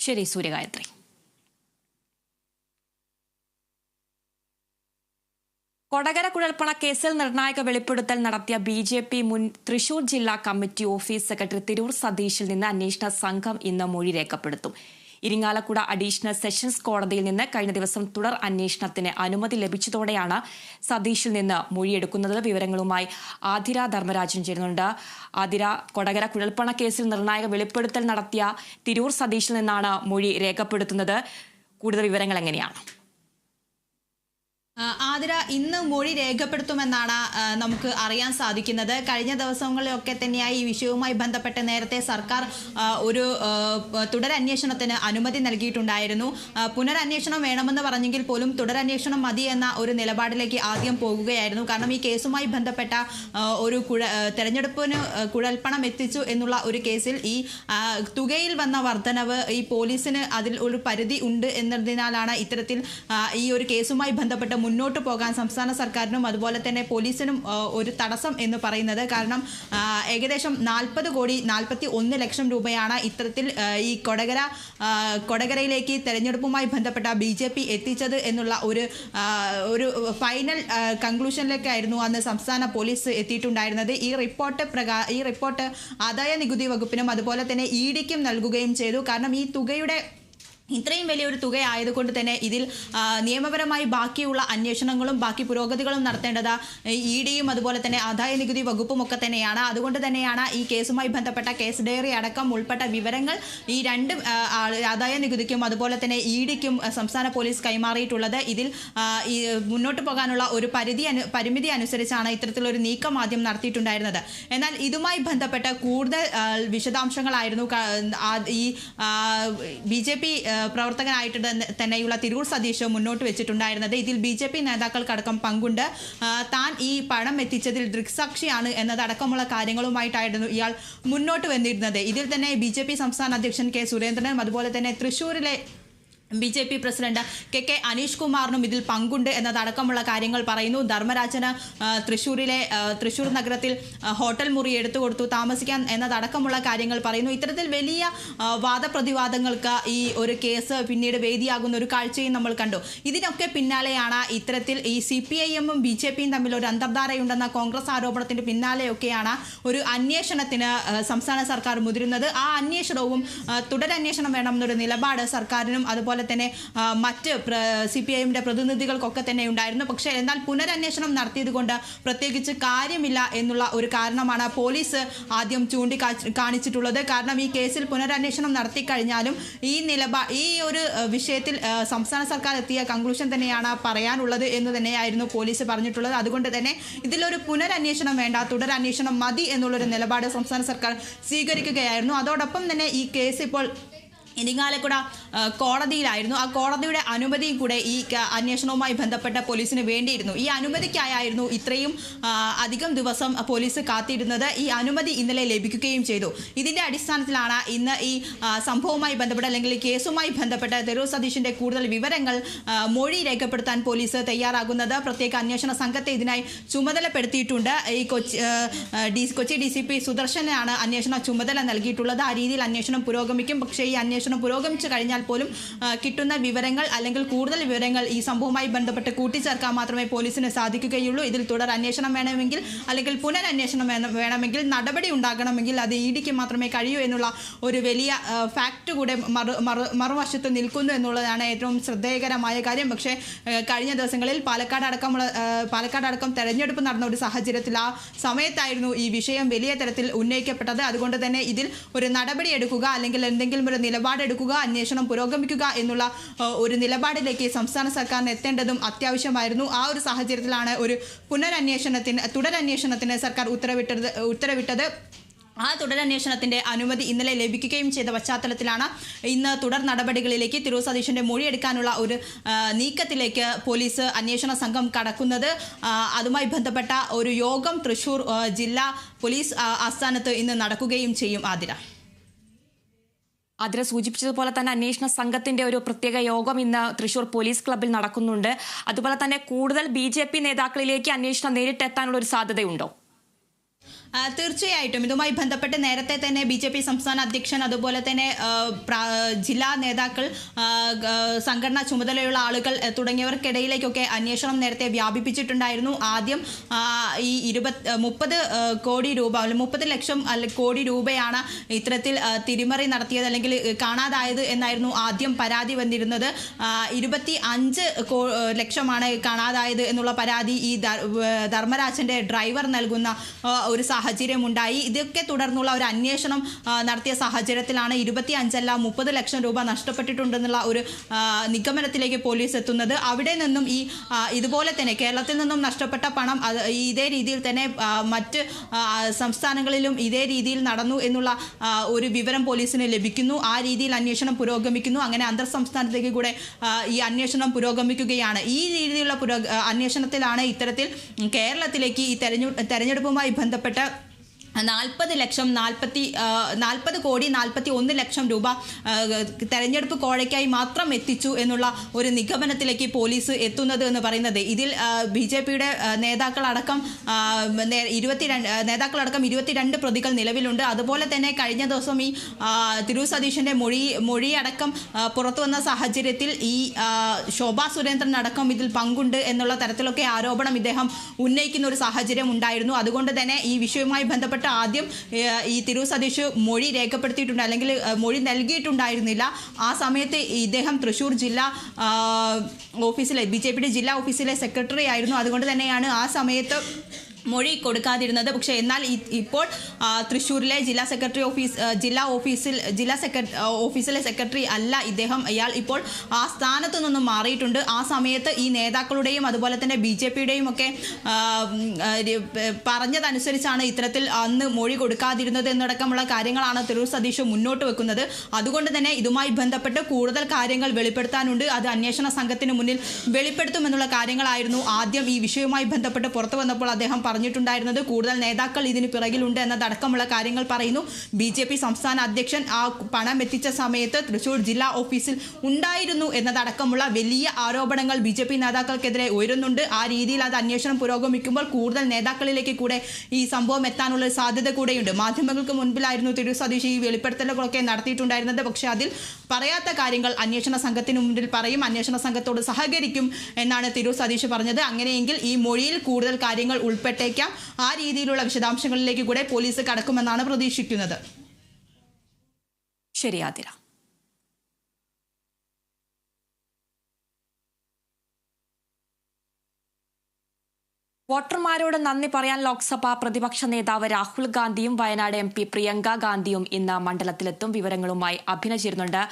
ശരി സൂര്യഗായത്രി കൊടകര കുഴൽപ്പണ കേസിൽ നിർണായക വെളിപ്പെടുത്തൽ നടത്തിയ ബി ജെ പി മുൻ തൃശൂർ ജില്ലാ കമ്മിറ്റി ഓഫീസ് സെക്രട്ടറി തിരൂർ സതീഷിൽ നിന്ന് അന്വേഷണ സംഘം ഇന്ന് മൊഴി രേഖപ്പെടുത്തും. ഇരിങ്ങാലക്കുട അഡീഷണൽ സെഷൻസ് കോടതിയിൽ നിന്ന് കഴിഞ്ഞ ദിവസം തുടർ അന്വേഷണത്തിന് അനുമതി ലഭിച്ചതോടെയാണ് സതീഷിൽ നിന്ന് മൊഴിയെടുക്കുന്നത്. വിവരങ്ങളുമായി ആതിര ധർമ്മരാജൻ ചേരുന്നുണ്ട്. ആതിര കൊടകര കുഴൽപ്പണ കേസിൽ നിർണായക വെളിപ്പെടുത്തൽ നടത്തിയ തിരൂർ സതീഷിൽ നിന്നാണ് മൊഴി രേഖപ്പെടുത്തുന്നത്. കൂടുതൽ വിവരങ്ങൾ എങ്ങനെയാണ്? ആതിര ഇന്ന് മൊഴി രേഖപ്പെടുത്തുമെന്നാണ് നമുക്ക് അറിയാൻ സാധിക്കുന്നത്. കഴിഞ്ഞ ദിവസങ്ങളിലൊക്കെ തന്നെയായി ഈ വിഷയവുമായി ബന്ധപ്പെട്ട് നേരത്തെ സർക്കാർ ഒരു തുടരന്വേഷണത്തിന് അനുമതി നൽകിയിട്ടുണ്ടായിരുന്നു. പുനരന്വേഷണം വേണമെന്ന് പറഞ്ഞെങ്കിൽ പോലും തുടരന്വേഷണം മതി എന്ന ഒരു നിലപാടിലേക്ക് ആദ്യം പോകുകയായിരുന്നു. കാരണം ഈ കേസുമായി ബന്ധപ്പെട്ട ഒരു കുഴ തെരഞ്ഞെടുപ്പിന് കുഴൽപ്പണം എത്തിച്ചു എന്നുള്ള ഒരു കേസിൽ ഈ തുകയിൽ വന്ന വർധനവ് ഈ പോലീസിന് അതിൽ ഒരു പരിധി ഉണ്ട് എന്നതിനാലാണ് ഇത്തരത്തിൽ ഈ ഒരു കേസുമായി ബന്ധപ്പെട്ട് മുന്നോട്ട് പോകാൻ സംസ്ഥാന സർക്കാരിനും അതുപോലെ തന്നെ പോലീസിനും ഒരു തടസ്സം എന്ന് പറയുന്നത്. കാരണം ഏകദേശം നാൽപ്പത് കോടി നാൽപ്പത്തി ഒന്ന് ലക്ഷം രൂപയാണ് ഇത്തരത്തിൽ ഈ കൊടകര കൊടകരയിലേക്ക് തെരഞ്ഞെടുപ്പുമായി ബന്ധപ്പെട്ട ബി ജെ പി എത്തിച്ചത് എന്നുള്ള ഒരു ഒരു ഫൈനൽ കൺക്ലൂഷനിലേക്കായിരുന്നു അന്ന് സംസ്ഥാന പോലീസ് എത്തിയിട്ടുണ്ടായിരുന്നത്. ഈ റിപ്പോർട്ട് പ്രകാ ഈ റിപ്പോർട്ട് ആദായ നികുതി വകുപ്പിനും അതുപോലെ തന്നെ ഇ ഡിക്കും നൽകുകയും ചെയ്തു. കാരണം ഈ തുകയുടെ ഇത്രയും വലിയൊരു തുകയായതുകൊണ്ട് തന്നെ ഇതിൽ നിയമപരമായി ബാക്കിയുള്ള അന്വേഷണങ്ങളും ബാക്കി പുരോഗതികളും നടത്തേണ്ടത് ഇ ഡിയും അതുപോലെ തന്നെ ആദായ നികുതി വകുപ്പും ഒക്കെ തന്നെയാണ്. അതുകൊണ്ട് തന്നെയാണ് ഈ കേസുമായി ബന്ധപ്പെട്ട കേസ് ഡയറി അടക്കം ഉൾപ്പെട്ട വിവരങ്ങൾ ഈ രണ്ട് ആദായ നികുതിക്കും അതുപോലെ തന്നെ ഇ ഡിക്കും സംസ്ഥാന പോലീസ് കൈമാറിയിട്ടുള്ളത്. ഇതിൽ മുന്നോട്ട് പോകാനുള്ള ഒരു പരിധി പരിമിതി അനുസരിച്ചാണ് ഇത്തരത്തിലൊരു നീക്കം ആദ്യം നടത്തിയിട്ടുണ്ടായിരുന്നത്. എന്നാൽ ഇതുമായി ബന്ധപ്പെട്ട കൂടുതൽ വിശദാംശങ്ങളായിരുന്നു ഈ ബി ജെ പി പ്രവർത്തകനായിട്ട് തന്നെ- തന്നെയുള്ള തിരൂർ സതീഷ് മുന്നോട്ട് വെച്ചിട്ടുണ്ടായിരുന്നത്. ഇതിൽ ബി ജെ പി നേതാക്കൾക്കടക്കം പങ്കുണ്ട്. താൻ ഈ പണം എത്തിച്ചതിൽ ദൃക്സാക്ഷിയാണ് എന്നതടക്കമുള്ള കാര്യങ്ങളുമായിട്ടായിരുന്നു ഇയാൾ മുന്നോട്ട് വന്നിരുന്നത്. ഇതിൽ തന്നെ ബി സംസ്ഥാന അധ്യക്ഷൻ കെ സുരേന്ദ്രനും അതുപോലെ തന്നെ തൃശൂരിലെ B J P president K K Aneesh കുമാറിനും ഇതിൽ പങ്കുണ്ട് എന്നതടക്കമുള്ള കാര്യങ്ങൾ പറയുന്നു. ധർമ്മരാജന് തൃശ്ശൂരിലെ തൃശ്ശൂർ നഗരത്തിൽ ഹോട്ടൽ മുറി എടുത്തു കൊടുത്തു താമസിക്കാൻ എന്നതടക്കമുള്ള കാര്യങ്ങൾ പറയുന്നു. ഇത്തരത്തിൽ വലിയ വാദപ്രതിവാദങ്ങൾക്ക് ഈ ഒരു കേസ് പിന്നീട് വേദിയാകുന്ന ഒരു കാഴ്ചയും നമ്മൾ കണ്ടു. ഇതിനൊക്കെ പിന്നാലെയാണ് ഇത്തരത്തിൽ ഈ സി പി ഐ എമ്മും ബി ജെ പിയും തമ്മിൽ ഒരു അന്തർധാരയുണ്ടെന്ന കോൺഗ്രസ് ആരോപണത്തിന്റെ പിന്നാലെയൊക്കെയാണ് ഒരു അന്വേഷണത്തിന് സംസ്ഥാന സർക്കാർ മുതിരുന്നത്. ആ അന്വേഷണവും തുടരന്വേഷണം വേണമെന്നൊരു നിലപാട് സർക്കാരിനും അതുപോലെ തന്നെ ആ, മറ്റ് സി പി ഐഎമ്മിന്റെ പ്രതിനിധികൾക്കൊക്കെ തന്നെ ഉണ്ടായിരുന്നു. പക്ഷേ എന്നാൽ പുനരന്വേഷണം നടത്തിയത് കൊണ്ട് പ്രത്യേകിച്ച് കാര്യമില്ല എന്നുള്ള ഒരു കാരണമാണ് പോലീസ് ആദ്യം ചൂണ്ടിക്കാ കാണിച്ചിട്ടുള്ളത്. കാരണം ഈ കേസിൽ പുനരന്വേഷണം നടത്തി കഴിഞ്ഞാലും ഈ നിലപാ ഈ ഒരു വിഷയത്തിൽ സംസ്ഥാന സർക്കാർ എത്തിയ കൺക്ലൂഷൻ തന്നെയാണ് പറയാനുള്ളത് എന്ന് തന്നെയായിരുന്നു പോലീസ് പറഞ്ഞിട്ടുള്ളത്. അതുകൊണ്ട് തന്നെ ഇതിലൊരു പുനരന്വേഷണം വേണ്ട തുടരന്വേഷണം മതി എന്നുള്ളൊരു നിലപാട് സംസ്ഥാന സർക്കാർ സ്വീകരിക്കുകയായിരുന്നു. അതോടൊപ്പം തന്നെ ഈ കേസ് ഇപ്പോൾ ഇരിങ്ങാലക്കുട കോടതിയിലായിരുന്നു. ആ കോടതിയുടെ അനുമതിയും കൂടെ ഈ അന്വേഷണവുമായി ബന്ധപ്പെട്ട പോലീസിന് വേണ്ടിയിരുന്നു. ഈ അനുമതിക്കായിരുന്നു ഇത്രയും അധികം ദിവസം പോലീസ് കാത്തിരുന്നത്. ഈ അനുമതി ഇന്നലെ ലഭിക്കുകയും ചെയ്തു. ഇതിന്റെ അടിസ്ഥാനത്തിലാണ് ഇന്ന് ഈ സംഭവവുമായി ബന്ധപ്പെട്ട അല്ലെങ്കിൽ കേസുമായി ബന്ധപ്പെട്ട തെരൂർ സതീഷിന്റെ കൂടുതൽ വിവരങ്ങൾ മൊഴി രേഖപ്പെടുത്താൻ പോലീസ് തയ്യാറാകുന്നത്. പ്രത്യേക അന്വേഷണ സംഘത്തെ ഇതിനായി ചുമതലപ്പെടുത്തിയിട്ടുണ്ട്. ഈ Kochi Kochi D C P സുദർശനാണ് അന്വേഷണ ചുമതല നൽകിയിട്ടുള്ളത്. ആ രീതിയിൽ അന്വേഷണം പുരോഗമിക്കും. പക്ഷേ ഈ അന്വേഷണം പുരോഗമിച്ചു കഴിഞ്ഞാൽ പോലും കിട്ടുന്ന വിവരങ്ങൾ അല്ലെങ്കിൽ കൂടുതൽ വിവരങ്ങൾ ഈ സംഭവവുമായി ബന്ധപ്പെട്ട് കൂട്ടിച്ചേർക്കാൻ മാത്രമേ പോലീസിന് സാധിക്കുകയുള്ളൂ. ഇതിൽ തുടർ അന്വേഷണം വേണമെങ്കിൽ അല്ലെങ്കിൽ പുനരന്വേഷണം വേണമെങ്കിൽ നടപടി ഉണ്ടാകണമെങ്കിൽ അത് ഇ ഡിക്ക് മാത്രമേ കഴിയൂ എന്നുള്ള ഒരു വലിയ ഫാക്റ്റ് കൂടെ മറു മറു- മറുവശത്ത് നിൽക്കുന്നു എന്നുള്ളതാണ് ഏറ്റവും ശ്രദ്ധേയകരമായ കാര്യം. പക്ഷേ കഴിഞ്ഞ ദിവസങ്ങളിൽ പാലക്കാട് അടക്കമുള്ള പാലക്കാട് അടക്കം തെരഞ്ഞെടുപ്പ് നടന്ന ഒരു സാഹചര്യത്തിൽ ആ സമയത്തായിരുന്നു ഈ വിഷയം വലിയ തരത്തിൽ ഉന്നയിക്കപ്പെട്ടത്. അതുകൊണ്ട് തന്നെ ഇതിൽ ഒരു നടപടി എടുക്കുക അല്ലെങ്കിൽ എന്തെങ്കിലും ഒരു നിലപാടെടുക്കുക അന്വേഷണം പുരോഗമിക്കുക എന്നുള്ള ഒരു നിലപാടിലേക്ക് സംസ്ഥാന സർക്കാരിന് എത്തേണ്ടതും അത്യാവശ്യമായിരുന്നു. ആ ഒരു സാഹചര്യത്തിലാണ് ഒരു പുനരന്വേഷണത്തിന് തുടരന്വേഷണത്തിന് സർക്കാർ ഉത്തരവിട്ടത് ഉത്തരവിട്ടത്. ആ തുടരന്വേഷണത്തിന്റെ അനുമതി ഇന്നലെ ലഭിക്കുകയും ചെയ്ത പശ്ചാത്തലത്തിലാണ് ഇന്ന് തുടർ നടപടികളിലേക്ക് തിരൂർ സതീഷിന്റെ മൊഴിയെടുക്കാനുള്ള ഒരു നീക്കത്തിലേക്ക് പോലീസ് അന്വേഷണ സംഘം കടക്കുന്നത്. അതുമായി ബന്ധപ്പെട്ട ഒരു യോഗം തൃശൂർ ജില്ലാ പോലീസ് ആസ്ഥാനത്ത് ഇന്ന് നടക്കുകയും ചെയ്യും ആതിര. അതിൽ സൂചിപ്പിച്ചതുപോലെ തന്നെ അന്വേഷണ സംഘത്തിന്റെ ഒരു പ്രത്യേക യോഗം ഇന്ന് തൃശൂർ പോലീസ് ക്ലബ്ബിൽ നടക്കുന്നുണ്ട്. അതുപോലെ തന്നെ കൂടുതൽ ബി നേതാക്കളിലേക്ക് അന്വേഷണം നേരിട്ടെത്താനുള്ള ഒരു സാധ്യതയുണ്ടോ? തീർച്ചയായിട്ടും ഇതുമായി ബന്ധപ്പെട്ട് നേരത്തെ തന്നെ ബി ജെ പി സംസ്ഥാന അധ്യക്ഷൻ അതുപോലെ തന്നെ ജില്ലാ നേതാക്കൾ സംഘടനാ ചുമതലയുള്ള ആളുകൾ തുടങ്ങിയവർക്കിടയിലേക്കൊക്കെ അന്വേഷണം നേരത്തെ വ്യാപിപ്പിച്ചിട്ടുണ്ടായിരുന്നു. ആദ്യം ഈ ഇരുപത് മുപ്പത് കോടി രൂപ അല്ലെങ്കിൽ മുപ്പത് ലക്ഷം അല്ല കോടി രൂപയാണ് ഇത്തരത്തിൽ തിരിമറി നടത്തിയത് അല്ലെങ്കിൽ കാണാതായത് എന്നായിരുന്നു ആദ്യം പരാതി വന്നിരുന്നത്. ഇരുപത്തി അഞ്ച് ലക്ഷമാണ് കാണാതായത് എന്നുള്ള പരാതി ഈ ധർമ്മരാജന്റെ ഡ്രൈവർ നൽകുന്ന ഒരു ഉണ്ടായി ഇതൊക്കെ തുടർന്നുള്ള ഒരു അന്വേഷണം നടത്തിയ സാഹചര്യത്തിലാണ് ഇരുപത്തി അഞ്ചല്ല മുപ്പത് ലക്ഷം രൂപ നഷ്ടപ്പെട്ടിട്ടുണ്ടെന്നുള്ള ഒരു നിഗമനത്തിലേക്ക് പോലീസ് എത്തുന്നത്. അവിടെ നിന്നും ഈ ഇതുപോലെ തന്നെ കേരളത്തിൽ നിന്നും നഷ്ടപ്പെട്ട പണം ഇതേ രീതിയിൽ തന്നെ മറ്റ് സംസ്ഥാനങ്ങളിലും ഇതേ രീതിയിൽ നടന്നു എന്നുള്ള ഒരു വിവരം പോലീസിന് ലഭിക്കുന്നു. ആ രീതിയിൽ അന്വേഷണം പുരോഗമിക്കുന്നു. അങ്ങനെ അന്തർ സംസ്ഥാനത്തേക്ക് കൂടെ ഈ അന്വേഷണം പുരോഗമിക്കുകയാണ്. ഈ രീതിയിലുള്ള പുരോ അന്വേഷണത്തിലാണ് ഇത്തരത്തിൽ കേരളത്തിലേക്ക് ഈ തെരഞ്ഞു തെരഞ്ഞെടുപ്പുമായി ബന്ധപ്പെട്ട നാൽപ്പത് ലക്ഷം നാൽപ്പത്തി നാൽപ്പത് കോടി നാൽപ്പത്തി ഒന്ന് ലക്ഷം രൂപ തെരഞ്ഞെടുപ്പ് കോഴയ്ക്കായി മാത്രം എത്തിച്ചു എന്നുള്ള ഒരു നിഗമനത്തിലേക്ക് പോലീസ് എത്തുന്നത് എന്ന് പറയുന്നത്. ഇതിൽ ബി ജെ പിയുടെ നേതാക്കളടക്കം ഇരുപത്തി രണ്ട് ഇരുപത്തിരണ്ട് നേതാക്കളടക്കം ഇരുപത്തിരണ്ട് പ്രതികൾ നിലവിലുണ്ട്. അതുപോലെ തന്നെ കഴിഞ്ഞ ദിവസം ഈ തിരു സതീശന്റെ മൊഴി മൊഴിയടക്കം പുറത്തു വന്ന സാഹചര്യത്തിൽ ഈ ശോഭാ സുരേന്ദ്രൻ അടക്കം ഇതിൽ പങ്കുണ്ട് എന്നുള്ള തരത്തിലൊക്കെ ആരോപണം ഇദ്ദേഹം ഉന്നയിക്കുന്ന ഒരു സാഹചര്യം ഉണ്ടായിരുന്നു. അതുകൊണ്ട് തന്നെ ഈ വിഷയവുമായി ബന്ധപ്പെട്ട് ആദ്യം ഈ തിരൂർ സതീഷ് മൊഴി രേഖപ്പെടുത്തിയിട്ടുണ്ട് അല്ലെങ്കിൽ മൊഴി നൽകിയിട്ടുണ്ടായിരുന്നില്ല. ആ സമയത്ത് ഇദ്ദേഹം തൃശൂർ ജില്ലാ ഓഫീസിലെ ബി ജെ പിയുടെ ജില്ലാ ഓഫീസിലെ സെക്രട്ടറി ആയിരുന്നു. അതുകൊണ്ട് തന്നെയാണ് ആ സമയത്ത് മൊഴി കൊടുക്കാതിരുന്നത്. പക്ഷേ എന്നാൽ ഇപ്പോൾ തൃശ്ശൂരിലെ ജില്ലാ സെക്രട്ടറി ഓഫീസ് ജില്ലാ ഓഫീസിൽ ജില്ലാ സെക്രട്ടറി ഓഫീസിലെ സെക്രട്ടറി അല്ല ഇദ്ദേഹം. ഇയാൾ ഇപ്പോൾ ആ സ്ഥാനത്തു നിന്നും മാറിയിട്ടുണ്ട്. ആ സമയത്ത് ഈ നേതാക്കളുടെയും അതുപോലെ തന്നെ ബി ജെ പിയുടെയും ഒക്കെ പറഞ്ഞതനുസരിച്ചാണ് ഇത്തരത്തിൽ അന്ന് മൊഴി കൊടുക്കാതിരുന്നത് എന്നടക്കമുള്ള കാര്യങ്ങളാണ് തിരൂർ സതീഷ് മുന്നോട്ട് വെക്കുന്നത്. അതുകൊണ്ട് തന്നെ ഇതുമായി ബന്ധപ്പെട്ട് കൂടുതൽ കാര്യങ്ങൾ വെളിപ്പെടുത്താനുണ്ട്. അത് അന്വേഷണ സംഘത്തിന് മുന്നിൽ വെളിപ്പെടുത്തുമെന്നുള്ള കാര്യങ്ങളായിരുന്നു ആദ്യം ഈ വിഷയവുമായി ബന്ധപ്പെട്ട് പുറത്തു വന്നപ്പോൾ അദ്ദേഹം പറഞ്ഞിട്ടുണ്ടായിരുന്നത്. കൂടുതൽ നേതാക്കൾ ഇതിന് പിറകിലുണ്ട് എന്നതടക്കമുള്ള കാര്യങ്ങൾ പറയുന്നു. ബി ജെ പി സംസ്ഥാന അധ്യക്ഷൻ ആ പണം എത്തിച്ച സമയത്ത് തൃശൂർ ജില്ലാ ഓഫീസിൽ ഉണ്ടായിരുന്നു എന്നതടക്കമുള്ള വലിയ ആരോപണങ്ങൾ ബി ജെ പി നേതാക്കൾക്കെതിരെ ഉയരുന്നുണ്ട്. ആ രീതിയിൽ അത് അന്വേഷണം പുരോഗമിക്കുമ്പോൾ കൂടുതൽ നേതാക്കളിലേക്ക് കൂടെ ഈ സംഭവം എത്താനുള്ള സാധ്യത കൂടെയുണ്ട്. മാധ്യമങ്ങൾക്ക് മുൻപിലായിരുന്നു തിരു സതീഷ് ഈ വെളിപ്പെടുത്തലുകളൊക്കെ നടത്തിയിട്ടുണ്ടായിരുന്നത്. പക്ഷേ അതിൽ പറയാത്ത കാര്യങ്ങൾ അന്വേഷണ സംഘത്തിന് മുന്നിൽ പറയും. അന്വേഷണ സംഘത്തോട് സഹകരിക്കും എന്നാണ് തിരു സതീഷ് പറഞ്ഞത്. അങ്ങനെയെങ്കിൽ ഈ മൊഴിയിൽ കൂടുതൽ കാര്യങ്ങൾ ഉൾപ്പെട്ടേക്കാം ആ രീതിയിലുള്ള വിശദാംശങ്ങളിലേക്ക് കൂടെ പോലീസ് കടക്കുമെന്നാണ് പ്രതീക്ഷിക്കുന്നത്. വോട്ടർമാരോട് നന്ദി പറയാൻ ലോക്സഭാ പ്രതിപക്ഷ നേതാവ് രാഹുൽ ഗാന്ധിയും വയനാട് എം പി പ്രിയങ്ക ഗാന്ധിയും ഇന്ന് മണ്ഡലത്തിലെത്തും. വിവരങ്ങളുമായി അഭിനജിരുന്നുണ്ട്